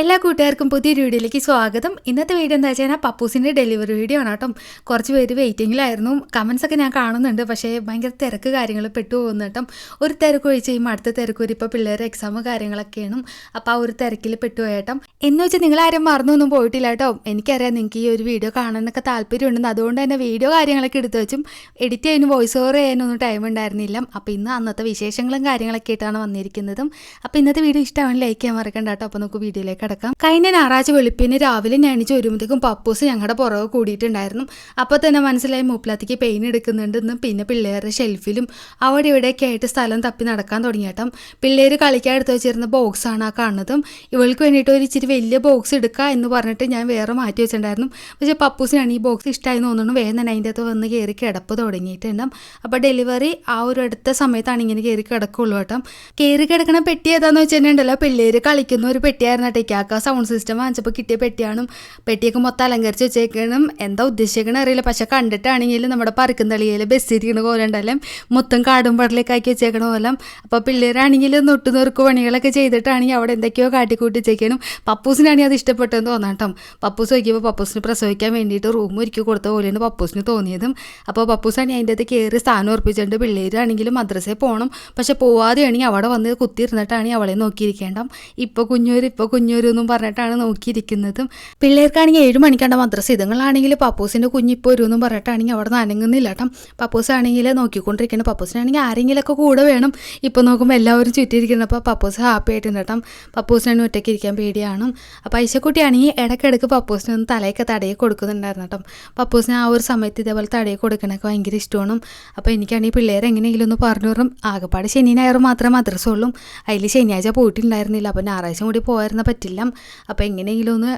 എല്ലാ കൂട്ടുകാർക്കും പുതിയൊരു വീഡിയോയിലേക്ക് സ്വാഗതം. ഇന്നത്തെ വീഡിയോ എന്താ വെച്ചാൽ പപ്പൂസിന്റെ ഡെലിവറി വീഡിയോ ആണ് കേട്ടോ. കുറച്ച് പേര് വെയിറ്റിങ്ങിലായിരുന്നു കമൻസൊക്കെ ഞാൻ കാണുന്നുണ്ട്. പക്ഷേ ഭയങ്കര തിരക്ക് കാര്യങ്ങൾ പെട്ടു പോകുന്നു കേട്ടോ. ഒരു തിരക്ക് ഒഴിച്ച് കഴിയുമ്പോൾ അടുത്ത തിരക്ക് ഒരു ഇപ്പോൾ പിള്ളേരുടെ എക്സാം കാര്യങ്ങളൊക്കെയാണ്. അപ്പോൾ ആ ഒരു തിരക്കിൽ പെട്ടുപോയേട്ടം എന്ന് വെച്ചാൽ നിങ്ങൾ ആരും മറന്നൊന്നും പോയിട്ടില്ല കേട്ടോ. എനിക്കറിയാം നിങ്ങൾക്ക് ഈ ഒരു വീഡിയോ കാണാനൊക്കെ താല്പര്യമുണ്ടെന്ന് അതുകൊണ്ട് തന്നെ വീഡിയോ കാര്യങ്ങളൊക്കെ എടുത്തു വെച്ചും എഡിറ്റ് ചെയ്യാനും വോയിസ് ഓവർ ചെയ്യാനൊന്നും ടൈം ഉണ്ടായിരുന്നില്ല. അപ്പോൾ ഇന്ന് അന്നത്തെ വിശേഷങ്ങളും കാര്യങ്ങളൊക്കെ ആയിട്ടാണ് വന്നിരിക്കുന്നതും. അപ്പോൾ ഇന്നത്തെ വീഡിയോ ഇഷ്ടമാണ് ലൈക്ക് ചെയ്യാൻ മറക്കണ്ട കേട്ടോ. അപ്പോൾ നമുക്ക് വീഡിയോയിലേക്ക് കിടക്കാം. കഴിഞ്ഞ ഞായറാഴ്ച വെളുപ്പിന് രാവിലെ ഞാൻ എണീച്ച് വരുമ്പോഴത്തേക്കും പപ്പൂസ് ഞങ്ങളുടെ പുറകെ കൂടിയിട്ടുണ്ടായിരുന്നു. അപ്പോൾ തന്നെ മനസ്സിലായി മൂപ്പിലത്തേക്ക് പെയിൻ എടുക്കുന്നുണ്ടെന്നും പിന്നെ പിള്ളേരുടെ ഷെൽഫിലും അവിടെ ഇവിടെയൊക്കെ ആയിട്ട് സ്ഥലം തപ്പി നടക്കാൻ തുടങ്ങിയേട്ടം. പിള്ളേർ കളിക്കാൻ എടുത്ത് വെച്ചിരുന്ന ബോക്സാണ് ആ കാണുന്നതും. ഇവൾക്ക് വേണ്ടിയിട്ട് ഒരു ഇച്ചിരി വലിയ ബോക്സ് എടുക്കുക എന്ന് പറഞ്ഞിട്ട് ഞാൻ വേറെ മാറ്റി വെച്ചിട്ടുണ്ടായിരുന്നു. പക്ഷേ പപ്പൂസിനാണ് ഈ ബോക്സ് ഇഷ്ടമായി തോന്നുന്നു. വേഗം തന്നെ അതിന്റെ അകത്ത് വന്ന് കയറി കിടപ്പ് തുടങ്ങിയിട്ടുണ്ടാവും അപ്പോൾ ഡെലിവറി ആ ഒരു അടുത്ത സമയത്താണ് ഇങ്ങനെ കയറി കിടക്കുള്ളൂ കേട്ടോ. കയറി കിടക്കണ പെട്ടി ഏതാന്ന് വെച്ചിട്ടുണ്ടല്ലോ പിള്ളേർ കളിക്കുന്ന ഒരു പെട്ടിയായിരുന്നു ഇക്കാക്ക സൗണ്ട് സിസ്റ്റം വാങ്ങിച്ചപ്പോൾ കിട്ടിയ പെട്ടിയാണ് പെട്ടിയൊക്കെ മൊത്തം അലങ്കരിച്ച് വെച്ചേക്കണം. എന്താ ഉദ്ദേശിക്കണ അറിയില്ല. പക്ഷെ കണ്ടിട്ടാണെങ്കിൽ നമ്മുടെ പറക്കുന്നളിയിൽ തളിയിൽ ബസ് ഇരിക്കണ പോലെ ഉണ്ടല്ലേ. മൊത്തം കാടും പടലൊക്കെ ആക്കി വെച്ചേക്കണ പോലെ. അപ്പോൾ പിള്ളേരാണെങ്കിൽ നൊട്ട് നുറുക്ക് പണികളൊക്കെ ചെയ്തിട്ടാണെങ്കിൽ അവിടെ എന്തൊക്കെയോ കാട്ടിക്കൂട്ടി വെച്ചേക്കണം. പപ്പൂസിനാണെങ്കിൽ അത് ഇഷ്ടപ്പെട്ടെന്ന് തോന്നാം കേട്ടോ പപ്പൂസ് നോക്കിയപ്പോൾ പപ്പൂസിന് പ്രസവിക്കാൻ വേണ്ടിയിട്ട് റൂം ഒരുക്കി കൊടുത്ത പോലെയാണ് പപ്പൂസിന് തോന്നിയതും. അപ്പോൾ പപ്പൂസാണെങ്കിൽ അതിന്റെ അകത്ത് കയറി സ്ഥാനം ഉറപ്പിച്ചിട്ടുണ്ട് പിള്ളേരാണെങ്കിലും മദ്രസയിൽ പോകണം പക്ഷെ പോവാതെയാണെങ്കിൽ അവിടെ വന്ന് കുത്തിയിരുന്നിട്ടാണെങ്കിൽ അവളെ നോക്കിയിരിക്കേണ്ട. ഇപ്പോൾ കുഞ്ഞൂര് ഇപ്പോൾ കുഞ്ഞൂര് എന്നും പറഞ്ഞിട്ടാണ് നോക്കിയിരിക്കുന്നതും. പിള്ളേർക്കാണെങ്കിൽ ഏഴ് മണിക്കാണ്ട മദ്രസ. ഇതുങ്ങളാണെങ്കിൽ പപ്പൂസിന്റെ കുഞ്ഞിപ്പോൾ വരുമെന്നും പറഞ്ഞിട്ടാണെങ്കിൽ അവിടെ നിന്ന് അനങ്ങുന്നില്ല കേട്ടോ. പപ്പൂസ് ആണെങ്കിൽ നോക്കിക്കൊണ്ടിരിക്കണം പപ്പൂസിനാണെങ്കിൽ ആരെങ്കിലുമൊക്കെ കൂടെ വേണം. ഇപ്പോൾ നോക്കുമ്പോൾ എല്ലാവരും ചുറ്റിയിരിക്കണം അപ്പോൾ പപ്പൂസ് ഹാപ്പി ആയിട്ടുണ്ട് കേട്ടോ. പപ്പൂസിനാണ് ഒറ്റയ്ക്ക് ഇരിക്കാൻ പേടിയാണ്. അപ്പോൾ ഐശക്കുട്ടിയാണെങ്കിൽ ഇടയ്ക്കിടയ്ക്ക് പപ്പൂസിനൊന്ന് തലയൊക്കെ തടയെ കൊടുക്കുന്നുണ്ടായിരുന്നു കേട്ടോ. പപ്പൂസിന് ആ ഒരു സമയത്ത് ഇതേപോലെ തടയെ കൊടുക്കണമൊക്കെ ഭയങ്കര ഇഷ്ടമാണ്. അപ്പോൾ എനിക്കാണെങ്കിൽ പിള്ളേരെ എങ്ങനെയെങ്കിലും ഒന്ന് പറഞ്ഞു തരും ആകെപ്പാട് ശനി ഞായർ മാത്രമേ മദ്രസ ഉള്ളൂ. അതിൽ ശനിയാഴ്ച പോയിട്ടുണ്ടായിരുന്നില്ല അപ്പോൾ ഞായറാഴ്ച കൂടി പോയിരുന്ന പറ്റില്ല. അപ്പോൾ എങ്ങനെയെങ്കിലും ഒന്ന്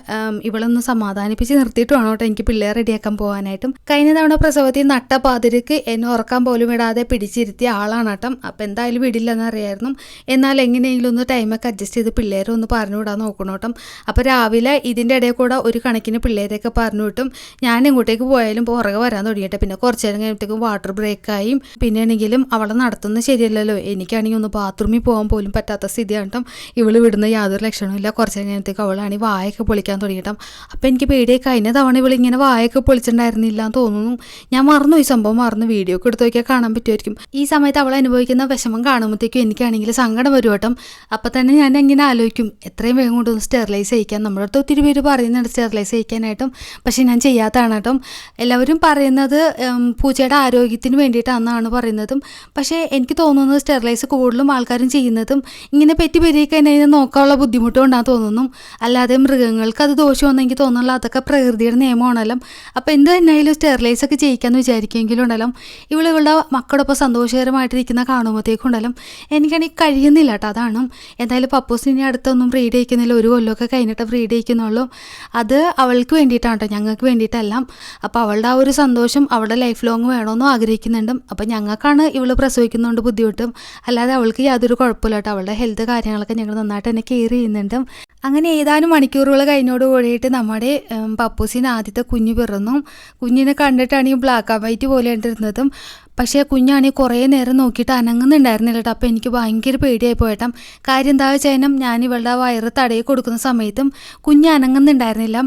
ഇവളൊന്ന് സമാധാനിപ്പിച്ച് നിർത്തിയിട്ട് വേണം കേട്ടോ എനിക്ക് പിള്ളേർ റെഡിയാക്കാൻ പോകാനായിട്ടും കഴിഞ്ഞ തവണ പ്രസവത്തിൽ നട്ട പാതിരക്ക് എന്നെ ഉറക്കാൻ പോലും ഇടാതെ പിടിച്ചിരുത്തിയ ആളാണ് കേട്ടോ. അപ്പോൾ എന്തായാലും വിടില്ലെന്ന് അറിയായിരുന്നു. എന്നാൽ എങ്ങനെയെങ്കിലും ഒന്ന് ടൈമൊക്കെ അഡ്ജസ്റ്റ് ചെയ്ത് പിള്ളേരെ ഒന്ന് പറഞ്ഞു വിടാൻ നോക്കണം കേട്ടോ. അപ്പോൾ രാവിലെ ഇതിന്റെ ഇടയിൽ കൂടെ ഒരു കണക്കിന് പിള്ളേരെയൊക്കെ പറഞ്ഞു വിട്ടും. ഞാൻ ഇങ്ങോട്ടേക്ക് പോയാലും പുറകെ വരാൻ തുടങ്ങിയിട്ട്. പിന്നെ കുറച്ച് നേരം കഴിഞ്ഞപ്പോഴത്തേക്കും വാട്ടർ ബ്രേക്കായി പിന്നെ ആണെങ്കിലും അവളെ നടത്തുന്നത് ശരിയല്ലല്ലോ. എനിക്കാണെങ്കിൽ ഒന്ന് ബാത്റൂമിൽ പോകാൻ പോലും പറ്റാത്ത സ്ഥിതിയാണ് കേട്ടോ. ഇവൾ വിടുന്ന യാതൊരു ലക്ഷണമില്ല കുറച്ച് കഴിഞ്ഞത്തേക്ക് അവളാണെങ്കിൽ വായൊക്കെ പൊളിക്കാൻ തുടങ്ങിയിട്ടും. അപ്പോൾ എനിക്ക് പേടിയായി. കഴിഞ്ഞ തവണ ഇവൾ ഇങ്ങനെ വായൊക്കെ പൊളിച്ചിട്ടുണ്ടായിരുന്നില്ല എന്ന് തോന്നുന്നു. ഞാൻ മറന്നു ഈ സംഭവം മറന്നു വീഡിയോ ഒക്കെ എടുത്ത് നോക്കിയാൽ കാണാൻ പറ്റുമായിരിക്കും. ഈ സമയത്ത് അവൾ അനുഭവിക്കുന്ന വിഷമം കാണുമ്പോഴത്തേക്കും എനിക്കാണെങ്കിൽ സങ്കടം വരും കേട്ടോ. അപ്പം തന്നെ ഞാൻ എങ്ങനെ ആലോചിക്കും? എത്രയും വേഗം കൊണ്ടൊന്ന് സ്റ്റെറിലൈസ് ചെയ്യിക്കാൻ നമ്മുടെ അടുത്ത് ഒത്തിരി പേര് പറയുന്നുണ്ട് സ്റ്റെറിലൈസ് ചെയ്യിക്കാനായിട്ടും. പക്ഷേ ഞാൻ ചെയ്യാത്തതാണ് കേട്ടോ. എല്ലാവരും പറയുന്നത് പൂച്ചയുടെ ആരോഗ്യത്തിന് വേണ്ടിയിട്ടാണെന്നാണ് പറയുന്നതും. പക്ഷേ എനിക്ക് തോന്നുന്നത് സ്റ്റെറിലൈസ് കൂടുതലും ആൾക്കാരും ചെയ്യുന്നതും. ഇങ്ങനെ പെറ്റി പെരുകിക്കഴിഞ്ഞാൽ നോക്കാനുള്ള ബുദ്ധിമുട്ട് കൊണ്ടാണ് തോന്നുന്നു. അല്ലാതെ മൃഗങ്ങൾക്ക് അത് ദോഷമൊന്നും എനിക്ക് തോന്നുന്നില്ല. അതൊക്കെ പ്രകൃതിയുടെ നിയമമാണല്ലോ. അപ്പോൾ എന്ത് തന്നെയായാലും സ്റ്റെറിലൈസ് ഒക്കെ ചെയ്യിക്കാമെന്ന് വിചാരിക്കുമെങ്കിലും ഉണ്ടല്ലോ. ഇവൾ ഇവളുടെ മക്കളോടൊപ്പം സന്തോഷകരമായിട്ടിരിക്കുന്ന കാണുമ്പോഴത്തേക്കും ഉണ്ടല്ലോ എനിക്കാണെങ്കിൽ കഴിയുന്നില്ല കേട്ടോ അതാണ്. എന്തായാലും പപ്പൂസിന് ഇനി അടുത്തൊന്നും ബ്രീഡ് ചെയ്യിക്കുന്നില്ല. ഒരു കൊല്ലമൊക്കെ കഴിഞ്ഞിട്ട് ബ്രീഡ് ചെയ്യിക്കുന്നുള്ളൂ. അത് അവൾക്ക് വേണ്ടിയിട്ടാണ് ഞങ്ങൾക്ക് വേണ്ടിയിട്ടല്ല. അപ്പോൾ അവളുടെ ആ ഒരു സന്തോഷം അവളുടെ ലൈഫ് ലോങ് വേണമെന്നും ആഗ്രഹിക്കുന്നുണ്ട്. അപ്പോൾ ഞങ്ങൾക്കാണ് ഇവൾ പ്രസവിക്കുന്നതുകൊണ്ട് ബുദ്ധിമുട്ടും. അല്ലാതെ അവൾക്ക് യാതൊരു കുഴപ്പമില്ല കേട്ടോ. അവളുടെ ഹെൽത്ത് കാര്യങ്ങളൊക്കെ ഞങ്ങൾ നന്നായിട്ട് തന്നെ കെയർ ചെയ്യുന്നുണ്ട്. അങ്ങനെ ഏതാനും മണിക്കൂറുകൾ കഴിഞ്ഞോട് കൂടിയിട്ട് നമ്മുടെ പപ്പൂസിന് ആദ്യത്തെ കുഞ്ഞ് പിറന്നു. കുഞ്ഞിനെ കണ്ടിട്ടാണ് ഈ ബ്ലാക്ക് ആൻഡ് വൈറ്റ് പോലെ ഇരുന്നതും പക്ഷേ കുഞ്ഞാണെങ്കിൽ കുറേ നേരം നോക്കിയിട്ട് അനങ്ങുന്നുണ്ടായിരുന്നില്ല കേട്ടോ അപ്പോൾ എനിക്ക് ഭയങ്കര പേടിയായി പോയട്ടം. കാര്യം എന്താ വെച്ചാൽ ഞാൻ ഇവളുടെ വയറ് തടയി കൊടുക്കുന്ന സമയത്തും കുഞ്ഞ് അനങ്ങുന്നുണ്ടായിരുന്നില്ല.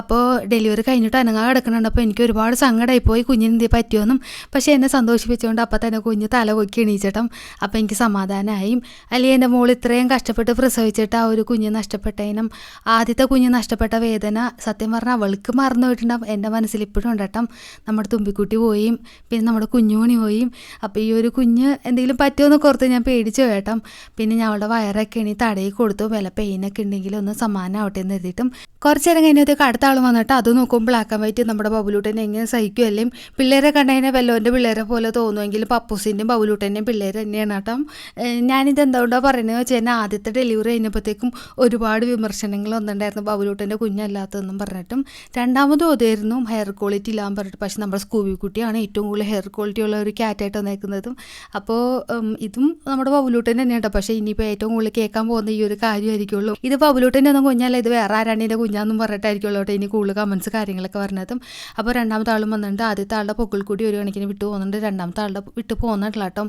അപ്പോൾ ഡെലിവറി കഴിഞ്ഞിട്ട് അനങ്ങാൻ കിടക്കുന്നുണ്ട്. അപ്പോൾ എനിക്ക് ഒരുപാട് സങ്കടമായി പോയി. കുഞ്ഞിന് എന്ത് പറ്റുമെന്നും പക്ഷേ എന്നെ സന്തോഷിപ്പിച്ചുകൊണ്ട് അപ്പം തന്നെ കുഞ്ഞ് തല പൊക്കി എണീച്ചിട്ടും. അപ്പോൾ എനിക്ക് സമാധാനമായി അല്ലെങ്കിൽ എന്റെ മോൾ ഇത്രയും കഷ്ടപ്പെട്ട് പ്രസവിച്ചിട്ട് ആ ഒരു കുഞ്ഞ് നഷ്ടപ്പെട്ടതിനും ആദ്യത്തെ കുഞ്ഞ് നഷ്ടപ്പെട്ട വേദന സത്യം പറഞ്ഞാൽ അവൾക്ക് മറന്നു പോയിട്ടുണ്ടാവും. എന്റെ മനസ്സിൽ ഇപ്പോഴും ഉണ്ടട്ടം. നമ്മുടെ തുമ്പിക്കുട്ടി പോയി. പിന്നെ നമ്മുടെ കുഞ്ഞുമണി പോയും. അപ്പോൾ ഈ ഒരു കുഞ്ഞ് എന്തെങ്കിലും പറ്റുമെന്നൊക്കെ ഓർത്ത് ഞാൻ പേടിച്ചു കേട്ടോ. പിന്നെ ഞാൻ അവളുടെ വയറൊക്കെ ഇനി തടയി കൊടുത്തു. വില പെയിനൊക്കെ ഉണ്ടെങ്കിൽ ഒന്ന് സമാനമാവട്ടെ എന്ന് എഴുതിയിട്ടും കുറച്ച് നേരം കഴിഞ്ഞത്തേക്ക് അടുത്ത ആൾ വന്നിട്ട് അത് നോക്കും ബ്ലാക്ക് ആൻഡ് വൈറ്റ് നമ്മുടെ ബബുലൂട്ടനെ എങ്ങനെ സഹിക്കുമല്ലേ പിള്ളേരെ കണ്ടതിനെ വല്ലോന്റെ പിള്ളേരെ പോലെ തോന്നുമെങ്കിലും പപ്പൂസിന്റെയും ബബുലൂട്ടന്റെയും പിള്ളേർ തന്നെയാണ് കേട്ടോ. ഞാനിത് എന്തുകൊണ്ടാണ് പറയുന്നത് വെച്ച് കഴിഞ്ഞാൽ ആദ്യത്തെ ഡെലിവറി കഴിഞ്ഞപ്പോഴത്തേക്കും ഒരുപാട് വിമർശനങ്ങൾ വന്നിട്ടുണ്ടായിരുന്നു ബബുലൂട്ടന്റെ കുഞ്ഞല്ലാത്തതെന്നും പറഞ്ഞിട്ടും. രണ്ടാമതും അതായിരുന്നു ഹെയർ ക്വാളിറ്റി ഇല്ലാന്ന് പറഞ്ഞിട്ട്. പക്ഷേ നമ്മുടെ സ്കൂബി കുട്ടിയാണ് ഏറ്റവും കൂടുതൽ ഹെയർ ക്വാളിറ്റി ഉള്ള ഒരു കാറ്റായിട്ട് വന്നേക്കുന്നതും. അപ്പോൾ ഇതും നമ്മുടെ ബബുലൂട്ടൻ തന്നെയാണ് കേട്ടോ. പക്ഷേ ഇനിയിപ്പോൾ ഏറ്റവും കൂടുതൽ കേൾക്കാൻ പോകുന്ന ഈ ഒരു കാര്യമായിരിക്കുള്ളൂ. ഇത് ബബുലൂട്ടന്റെ ഒന്നും കുഞ്ഞല്ല ഇത് വേറെ ആരാണ്ടിന്റെ കുഞ്ഞാന്നും പറഞ്ഞിട്ടായിരിക്കുള്ളൂ കേട്ടോ ഇനി കൂടുതൽ കമൻസ് കാര്യങ്ങളൊക്കെ പറഞ്ഞതും അപ്പോൾ രണ്ടാമത്തെ ആളും വന്നിട്ടുണ്ട്. ആദ്യത്തെ ആളുടെ പൊക്കിൾ കൂടി ഒരു കണക്കിന് വിട്ടു പോകുന്നുണ്ട്. രണ്ടാമത്തെ ആളുടെ വിട്ട് പോകുന്നിട്ടില്ല കേട്ടോ.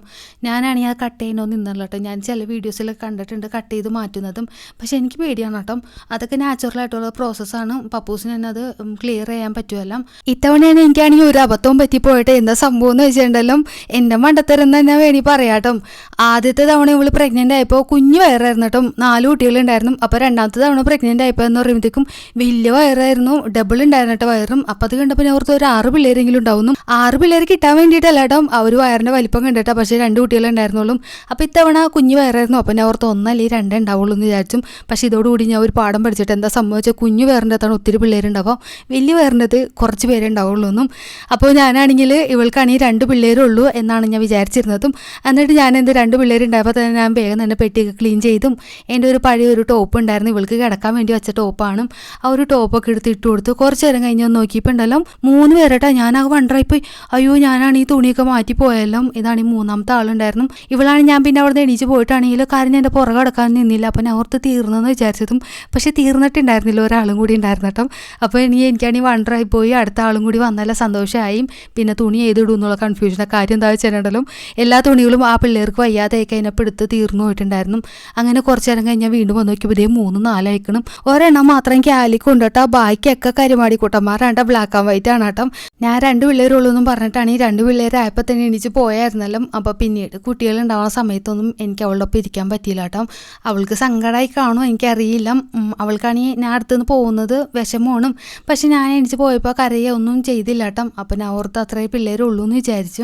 ഞാനാണെങ്കിൽ ആ കട്ട് ചെയ്യുന്നോ നിന്നല്ലോ കേട്ടോ. ഞാൻ ചില വീഡിയോസിലൊക്കെ കണ്ടിട്ടുണ്ട് കട്ട് ചെയ്ത് മാറ്റുന്നതും. പക്ഷേ എനിക്ക് പേടിയാണ് കേട്ടോ. അതൊക്കെ നാച്ചുറൽ ആയിട്ടുള്ള പ്രോസസ്സാണ് പപ്പൂസിന് തന്നെ അത് ക്ലിയർ ചെയ്യാൻ പറ്റുമല്ലോ. ഇത്തവണയാണ് എനിക്കാണെങ്കിൽ ഒരു അബദ്ധവും പറ്റിപ്പോയിട്ട്. എന്താ സംഭവം എന്ന് വെച്ചിട്ടുണ്ടല്ലോ. എന്റെ മണ്ടത്തരം തന്നെ വേണി പറയാട്ടും. ആദ്യത്തെ തവണ ഇവൾ പ്രഗ്നന്റ് ആയപ്പോൾ കുഞ്ഞു വയറായിരുന്നു കേട്ടോ നാല് കുട്ടികളുണ്ടായിരുന്നു. അപ്പോൾ രണ്ടാമത്തെ തവണ പ്രഗ്നന്റ് ആയപ്പോൾ എന്ന് പറയുമ്പോഴത്തേക്കും വലിയ വയറായിരുന്നു. ഡബിൾ ഉണ്ടായിരുന്നു കേട്ടോ വയറും. അപ്പോൾ അത് കണ്ടപ്പോൾ ഞാൻ ഓർത്ത് ഒരു ആറ് പിള്ളേരെങ്കിലും ഉണ്ടാവുന്നു. ആറ് പിള്ളേർ കിട്ടാൻ വേണ്ടിയിട്ടല്ല കേട്ടോ. അവർ വയറിന്റെ വലിപ്പം കണ്ടിട്ടാ പക്ഷേ രണ്ട് കുട്ടികളുണ്ടായിരുന്നുള്ളൂ അപ്പോൾ ഇത്തവണ കുഞ്ഞു വയറായിരുന്നു. അപ്പോൾ ഞാൻ ഓർത്ത് ഒന്നല്ലേ രണ്ടേ ഉണ്ടാവുള്ളൂ എന്ന് വിചാരിച്ചു. പക്ഷേ ഇതോടുകൂടി ഞാൻ ഒരു പാഠം പഠിച്ചിട്ട് എന്താ സംഭവിച്ചാൽ കുഞ്ഞു വയറിന്റെ അകത്താണ് ഒത്തിരി പിള്ളേരുണ്ടാവും വലിയ വയറിന്റെ അത് കുറച്ച് പേരേ ഉണ്ടാവുള്ളൂ എന്നും. അപ്പോൾ ഞാനാണെങ്കിൽ ഇവൾക്കാണെങ്കിൽ രണ്ട് പിള്ളേരേ ഉള്ളൂ എന്നാണ് ഞാൻ വിചാരിച്ചിരുന്നതും. എന്നിട്ട് ഞാൻ എന്റെ രണ്ട് പിള്ളേരുണ്ടായപ്പോൾ തന്നെ ഞാൻ വേഗം തന്നെ പെട്ടിയൊക്കെ ക്ലീൻ ചെയ്തും എന്റെ ഒരു പഴയ ഒരു ടോപ്പ് ഉണ്ടായിരുന്നു. ഇവൾക്ക് കിടക്കാൻ വേണ്ടി വെച്ച ടോപ്പാണ് ആ ഒരു ടോപ്പൊക്കെ എടുത്ത് ഇട്ട് കൊടുത്തു. കുറച്ച് നേരം കഴിഞ്ഞ് ഒന്ന് നോക്കിയപ്പോൾ ഉണ്ടല്ലോ മൂന്ന് പേരട്ടാ. ഞാൻ ആ വണ്ടറായിപ്പോയി. അയ്യോ ഞാനാണ് ഈ തുണിയൊക്കെ മാറ്റി പോയല്ലോ. ഇതാണ് ഈ മൂന്നാമത്തെ ആളുണ്ടായിരുന്നു. ഇവളാണ് ഞാൻ പിന്നെ അവിടെ എണീച്ച് പോയിട്ടാണെങ്കിൽ കാര്യം എന്റെ പുറകെ കിടക്കാൻ നിന്നില്ല. അപ്പോൾ ഞാൻ ഓർത്ത് തീർന്നെന്ന് വിചാരിച്ചതും. പക്ഷേ തീർന്നിട്ടുണ്ടായിരുന്നില്ല. ഒരാളും കൂടി ഉണ്ടായിരുന്നു കേട്ടോ. അപ്പോൾ ഇനി എനിക്കാണെങ്കിൽ വണ്ടറായി പോയി അടുത്ത ആളും കൂടി വന്നല്ല സന്തോഷമായി പിന്നെ തുണി ഏതിടും എന്നുള്ള കൺഫ്യൂഷനെ കാര്യം എന്താ വെച്ചിട്ടുണ്ടല്ലോ എല്ലാ തുണികളും ആ പിള്ളേർക്ക് വയ്യാതെ കഴിഞ്ഞപ്പോൾ എടുത്ത് തീർന്നു പോയിട്ടുണ്ടായിരുന്നു. അങ്ങനെ കുറച്ച് നേരം കഴിഞ്ഞാൽ വീണ്ടും വന്ന് നോക്കിയപ്പോൾ ഇതേ മൂന്ന് നാലയക്കണം. ഒരെണ്ണം മാത്രം ക്യാലിക്ക് കൊണ്ടിട്ടാ ബാക്കിയൊക്കെ കരിമാടി കൂട്ടന്മാരാണ്ട ബ്ലാക്ക് ആൻഡ് വൈറ്റ് ആണ് കേട്ടോ. ഞാൻ രണ്ട് പിള്ളേരുള്ളൂ എന്നും പറഞ്ഞിട്ടാണ് ഈ രണ്ട് പിള്ളേരായപ്പോൾ തന്നെ എണീച്ച് പോയായിരുന്നല്ലോ. അപ്പോൾ പിന്നീട് കുട്ടികളുണ്ടാവുന്ന സമയത്തൊന്നും എനിക്ക് അവളുടെ ഒപ്പം ഇരിക്കാൻ പറ്റിയില്ല കേട്ടോ. അവൾക്ക് സങ്കടമായി കാണും എനിക്കറിയില്ല. അവൾക്കാണെങ്കിൽ ഞാൻ അടുത്തുനിന്ന് പോകുന്നത് വിഷമമാണ്. പക്ഷെ ഞാൻ എണീച്ച് പോയപ്പോൾ കരയൊന്നും ചെയ്തില്ല കേട്ടോ. അപ്പം ഞാൻ ഓർത്ത് അത്രേ പിള്ളേരുള്ളൂ എന്ന് വിചാരിച്ചു.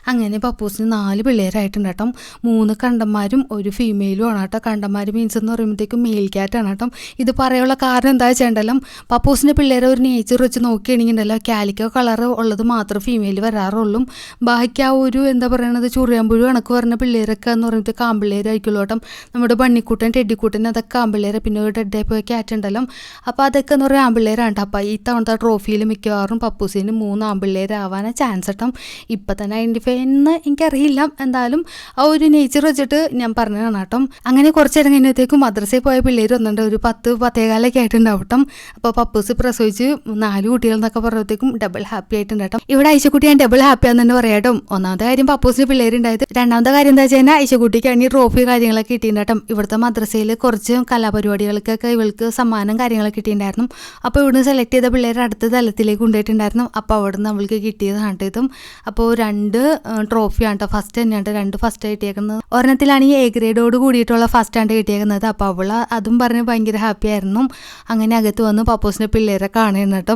അങ്ങനെ പപ്പൂസിന് നാല് പിള്ളേരായിട്ടുണ്ട് കേട്ടോ. മൂന്ന് കണ്ടന്മാരും ഒരു ഫീമെയിലും ആണ് കേട്ടോ. കണ്ടന്മാർ മീൻസ് എന്ന് പറയുമ്പോഴത്തേക്കും മെയിൽ ക്യാറ്റാണ് കേട്ടോ. ഇത് പറയാനുള്ള കാരണം എന്താ വെച്ചിട്ടുണ്ടല്ലോ പപ്പൂസിന്റെ പിള്ളേരെ ഒരു നേച്ചർ വെച്ച് നോക്കുകയാണെങ്കിൽ ഉണ്ടല്ലോ കാലിക്കോ കളർ ഉള്ളത് മാത്രം ഫീമെയിൽ വരാറുള്ളൂ. ബാക്കി ആ ഒരു എന്താ പറയണത് ചുറിയാമ്പുഴു കണക്ക് പറഞ്ഞ പിള്ളേരൊക്കെ എന്ന് പറയുന്നത് കാമ്പിള്ളേരായിരിക്കുള്ളൂ കേട്ടോ. നമ്മുടെ ബണ്ണിക്കുട്ടൻ ടെഡിക്കൂട്ടൻ അതൊക്കെ ആമ്പിള്ളേരെ പിന്നെ ഒരു ഡെഡായി പോയ ക്യാറ്റ് ഉണ്ടല്ലോ. അപ്പോൾ അതൊക്കെ എന്ന് പറയുക ആമ്പിള്ളേരാണ് അപ്പോൾ ഈ തവണത്തെ ട്രോഫിയിൽ മിക്കവാറും പപ്പൂസിന് മൂന്ന് ആമ്പിള്ളേരാവാനാണ് ചാൻസ് കേട്ടോ. ഇപ്പം തന്നെ ഐഡന്റിഫൈ എന്ന് എനിക്കറിയില്ല. എന്തായാലും ആ ഒരു നേച്ചർ വെച്ചിട്ട് ഞാൻ പറഞ്ഞതാണ് കേട്ടോ. അങ്ങനെ കുറച്ച് നേരം കഴിഞ്ഞത്തേക്കും മദ്രസയിൽ പോയ പിള്ളേർ വന്നിട്ടുണ്ട്. ഒരു പത്ത് പത്തേകാലൊക്കെ ആയിട്ടുണ്ടാവും കേട്ടോ. അപ്പോൾ പപ്പൂസ് പ്രസവിച്ച് നാല് കുട്ടികൾ എന്നൊക്കെ പറഞ്ഞപ്പോഴത്തേക്കും ഡബിൾ ഹാപ്പി ആയിട്ടുണ്ട് കേട്ടോ. ഇവിടെ ഐശക്കുട്ടി ഞാൻ ഡബിൾ ഹാപ്പി ആണെന്ന് പറയാം കേട്ടോ. ഒന്നാമത്തെ കാര്യം പപ്പൂസിന് പിള്ളേരുണ്ടായത്. രണ്ടാമത്തെ കാര്യം എന്താ വെച്ച് കഴിഞ്ഞാൽ ഐശക്കുട്ടിക്കാണെങ്കിൽ ട്രോഫി കാര്യങ്ങളൊക്കെ കിട്ടിയിട്ടുണ്ടാട്ടം കേട്ടോ. ഇവിടുത്തെ മദ്രസയിൽ കുറച്ച് കലാപരിപാടികൾക്കൊക്കെ ഇവൾക്ക് സമ്മാനം കാര്യങ്ങളൊക്കെ കിട്ടിയിട്ടുണ്ടായിരുന്നു. അപ്പോൾ ഇവിടുന്ന് സെലക്ട് ചെയ്ത പിള്ളേരെ അടുത്ത തലത്തിലേക്ക് കൊണ്ടുപോയിട്ടുണ്ടായിരുന്നു. അപ്പോൾ അവിടുന്ന് അവൾക്ക് കിട്ടിയതാണ് കേട്ടോ ഇതും. അപ്പോൾ രണ്ട് ട്രോഫിയാണ് കേട്ടോ ഫസ്റ്റ് തന്നെയാണ് രണ്ട് ഫസ്റ്റ് കിട്ടിയേക്കുന്നത്. ഒരെണ്ണത്തിലാണെങ്കിൽ എ ഗ്രേഡോട് കൂടിയിട്ടുള്ള ഫസ്റ്റ് ആണ് കിട്ടിയേക്കുന്നത്. അപ്പോൾ അവൾ അതും പറഞ്ഞ് ഭയങ്കര ഹാപ്പി ആയിരുന്നു. അങ്ങനെ അകത്ത് വന്ന് പപ്പൂസിന്റെ പിള്ളേരെ കാണുന്നു കേട്ടോ.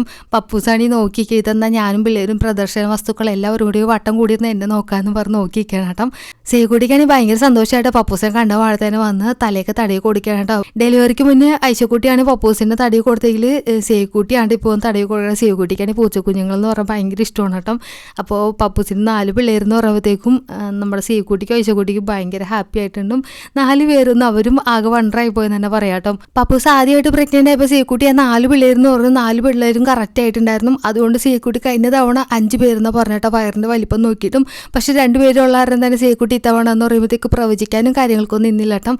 ഈ നോക്കി ഇതെന്നാൽ ഞാനും പിള്ളേരും പ്രദർശന വസ്തുക്കൾ എല്ലാവരും കൂടി വട്ടം കൂടിയിരുന്ന് എന്നെ നോക്കാമെന്ന് പറഞ്ഞ് നോക്കിയിരിക്കണം കേട്ടോ. സേകുടിക്കാണ് ഭയങ്കര സന്തോഷമായിട്ട് പപ്പൂസിനെ കണ്ട വാഴത്തേനെ വന്ന് തലയൊക്കെ തടി കൊടുക്കണം കേട്ടോ. ഡെലിവറിക്ക് മുന്നേ ഐശക്കുട്ടിയാണ് പപ്പൂസിന്റെ തടി കൊടുത്തെങ്കിൽ സേക്കുട്ടിയാണ് ഇപ്പോൾ തടി കൊടുക്കുന്നത് സേക്കുട്ടിക്കാണെങ്കിൽ പൂച്ചക്കുഞ്ഞുങ്ങൾ എന്ന് പറഞ്ഞാൽ ഭയങ്കര ഇഷ്ടമാണ് കേട്ടോ. അപ്പോൾ പപ്പൂസിന് നാല് പിള്ളേരെന്ന് പറയുമ്പോഴത്തേക്കും നമ്മുടെ സീക്കുട്ടിക്കും ഐശക്കുട്ടിക്കും ഭയങ്കര ഹാപ്പി ആയിട്ടുണ്ടും. നാല് പേരും അവരും ആകെ വണ്ടറായി പോയെന്ന് തന്നെ പറയാം കേട്ടോ. പപ്പൂസ് ആദ്യമായിട്ട് പ്രഗ്നന്റ് ആയപ്പോൾ സീക്കുട്ടി ആ നാല് പിള്ളേരെന്ന് പറഞ്ഞു. നാല് പിള്ളേരും കറക്റ്റ് ആയിട്ടുണ്ടായിരുന്നു. അതുകൊണ്ട് സീക്കുട്ടി കഴിഞ്ഞ തവണ അഞ്ച് പേരെന്ന് പറഞ്ഞിട്ട് വയറിന്റെ വലിപ്പം നോക്കിയിട്ടും. പക്ഷെ രണ്ടുപേരുള്ള കാരണം തന്നെ സീക്കുട്ടി ഇത്തവണ എന്ന് പറയുമ്പോഴത്തേക്ക് പ്രവചിക്കാനും കാര്യങ്ങൾക്കൊന്നും നിന്നില്ല കേട്ടോ.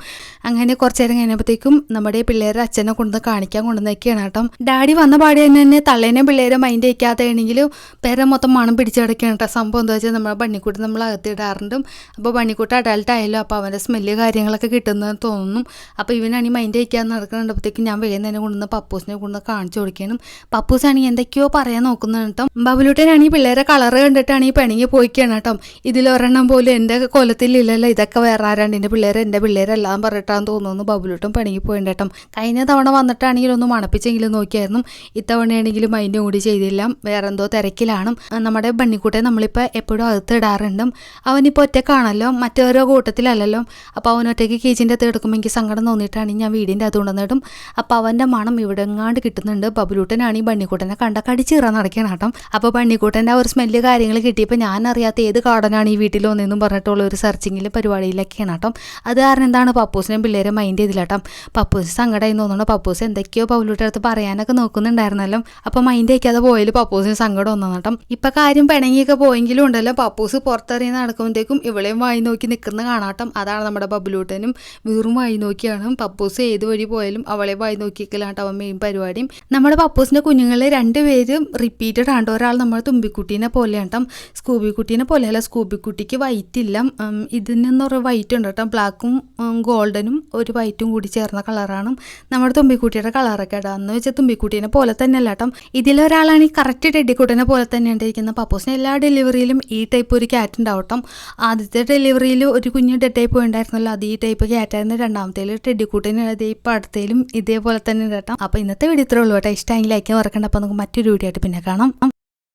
അങ്ങനെ കുറച്ച് നേരം കഴിഞ്ഞപ്പോഴത്തേക്കും നമ്മുടെ പിള്ളേരെ അച്ഛനെ കൊണ്ടുവന്ന് കാണിക്കാൻ കൊണ്ടുവന്നൊക്കെയാണ് കേട്ടോ. ഡാഡി വന്ന പാടി തന്നെ തന്നെ തള്ളേനെ പിള്ളേരെ മൈൻഡ് വയ്ക്കാത്തതാണെങ്കിലും പേരെ മൊത്തം മണം പിടിച്ച് കിടക്കുകയാണ് കേട്ടോ. സംഭവം എന്താ വെച്ചാൽ നമ്മുടെ ബണ്ണിക്കൂട്ട് നമ്മൾ അകത്തിടാറുണ്ടും. അപ്പോൾ ബണ്ണിക്കൂട്ട് അഡൽട്ടായാലും അപ്പോൾ അവന്റെ സ്മെല്ല് കാര്യങ്ങളൊക്കെ കിട്ടുന്നതെന്ന് തോന്നുന്നു. അപ്പോൾ ഇവനാണെങ്കിൽ മൈൻഡ് അയക്കാൻ നടക്കുന്നുണ്ടപ്പോഴത്തേക്കും ഞാൻ വേഗം തന്നെ കൊണ്ടുവന്ന് പപ്പൂസിനെ കൊണ്ടുവന്ന് കാണിച്ചു കൊടുക്കണം പപ്പൂസാണെങ്കിൽ എന്തൊക്കെയോ പറയാൻ നോക്കുന്നത് കേട്ടോ. ബബുലൂട്ടനാണെങ്കിൽ പിള്ളേരെ കളറ് കണ്ടിട്ടാണ് ഈ പെണങ്ങി പോയിക്കാണ് കേട്ടോ. ഇതിലൊരെണ്ണം പോലും എന്റെ കൊലത്തിലില്ലല്ലോ. ഇതൊക്കെ വേറെ ആരാണ്ട് എന്റെ പിള്ളേരെ എന്റെ പിള്ളേരെല്ലാം പറഞ്ഞിട്ടാന്ന് തോന്നുന്നു ബബുലൂട്ടും പെണിങ്ങി കേട്ടോ. കഴിഞ്ഞ തവണ വന്നിട്ടാണെങ്കിലും ഒന്ന് മണപ്പിച്ചെങ്കിലും നോക്കിയായിരുന്നു. ഇത്തവണയാണെങ്കിലും മൈൻഡ് കൂടി ചെയ്തില്ല. വേറെന്തോ തിരക്കിലാണ്. നമ്മുടെ ബണ്ണിക്കൂട്ടെ നമ്മളിപ്പോൾ എപ്പോഴും അകത്തിടാറുണ്ട് അവനിപ്പോൾ ഒറ്റക്കാണല്ലോ മറ്റോരോ കൂട്ടത്തിലല്ലല്ലോ. അപ്പോൾ അവൻ ഒറ്റയ്ക്ക് കീച്ചിന്റെ അകത്ത് എടുക്കുമ്പോൾ എനിക്ക് സങ്കടം തോന്നിയിട്ടാണ് ഞാൻ വീടിന്റെ അകത്ത് കൊണ്ടുവന്നിടും അപ്പോൾ അവന്റെ മണം ഇവിടെ എങ്ങാണ്ട് കിട്ടുന്നുണ്ട്. ബബുലൂട്ടനാണ് ഈ ബണ്ണിക്കൂട്ടനെ കണ്ട കടിച്ചീറാൻ നടക്കണം കേട്ടോ. അപ്പോൾ ബണ്ണിക്കൂട്ടന്റെ ആ ഒരു സ്മെല്ല് കാര്യങ്ങൾ കിട്ടിയപ്പോൾ ഞാൻ അറിയാത്ത ഏത് കാടനാണ് ഈ വീട്ടിൽ വന്നതെന്നും പറഞ്ഞിട്ടുള്ള ഒരു സെർച്ചിങ്ങിൽ പരിപാടിയിലൊക്കെയാണ് കേട്ടോ. അത് കാരണം എന്താണ്? പപ്പൂസിനെ പിള്ളേരെ മൈൻഡ് ചെയ്തില്ല കേട്ടോ. പപ്പൂസ് സങ്കടമായി തോന്നുന്നു. പപ്പൂസ് എന്തൊക്കെയോ ബബുലൂട്ടന്റെ അടുത്ത് പറയാനൊക്കെ നോക്കുന്നുണ്ടായിരുന്നല്ലോ. അപ്പോൾ മൈൻഡ് വയ്ക്കാതെ പോയാൽ പപ്പൂസിന് സങ്കടം ഒന്നും കേട്ടോ. ഇപ്പം കാര്യം പിണങ്ങിയൊക്കെ പോയെങ്കിലും ഉണ്ടല്ലോ പപ്പൂസ്. പപ്പൂസ് പുറത്തിറങ്ങി നടക്കുമ്പോഴത്തേക്കും ഇവളെയും വായി നോക്കി നിൽക്കുന്ന കാണാട്ടം അതാണ് നമ്മുടെ ബബുലൂട്ടനും വീറും വായി നോക്കിയാണ്. പപ്പൂസ് ഏത് വഴി പോയാലും അവളെ വായി നോക്കിക്കലാട്ടോ അവൻ മെയിൻ പരിപാടിയും. നമ്മുടെ പപ്പൂസിന്റെ കുഞ്ഞുങ്ങളെ രണ്ടുപേരും റിപ്പീറ്റഡ് ആണ് ഒരാൾ നമ്മുടെ തുമ്പിക്കുട്ടീനെ പോലെയാണ് കേട്ടോ സ്കൂബി കുട്ടീനെ സ്കൂബിക്കുട്ടിക്ക് സ്കൂബി കുട്ടിക്ക് വൈറ്റ് ഇല്ല ഇതിന് ഇതിനെന്ന് പറയുക വൈറ്റ് ഉണ്ട് കേട്ടോ ബ്ലാക്കും ഗോൾഡനും ഒരു വൈറ്റും കൂടി ചേർന്ന കളറാണ് നമ്മുടെ തുമ്പിക്കുട്ടിയുടെ കളറൊക്കെ കേട്ടോ എന്ന് വെച്ചാൽ തുമ്പിക്കുട്ടീനെ പോലെ തന്നെ അല്ല കേട്ടോ ഇതിലൊരാളാണ് ഈ കറക്റ്റ് ടെഡിക്കുട്ടനെ പോലെ തന്നെ ഉണ്ടായിരിക്കുന്നത് പപ്പൂസിന് എല്ലാ ഡെലിവറിയിലും ഈ ടൈപ്പ് ഒരു ക്യാറ്റ് ഉണ്ടാവട്ടോ. ആദ്യത്തെ ഡെലിവറിയിൽ ഒരു കുഞ്ഞ് ഡെഡ് ടൈപ്പ് ഉണ്ടായിരുന്നല്ലോ അത് ഈ ടൈപ്പ് ക്യാറ്റായിരുന്നു രണ്ടാമത്തേൽ ടെഡിക്കൂട്ടിന് അതേ ഇപ്പം അടുത്തേലും ഇതേപോലെ തന്നെ കേട്ടോ. അപ്പോൾ ഇന്നത്തെ വീഡിയോ ഇത്രേ ഉള്ളൂ കേട്ടോ. ഇഷ്ടമെങ്കിൽ ലൈക്ക് മറക്കണ്ട. അപ്പോൾ നമുക്ക് മറ്റൊരു വീഡിയോ ആയിട്ട് പിന്നെ കാണാം.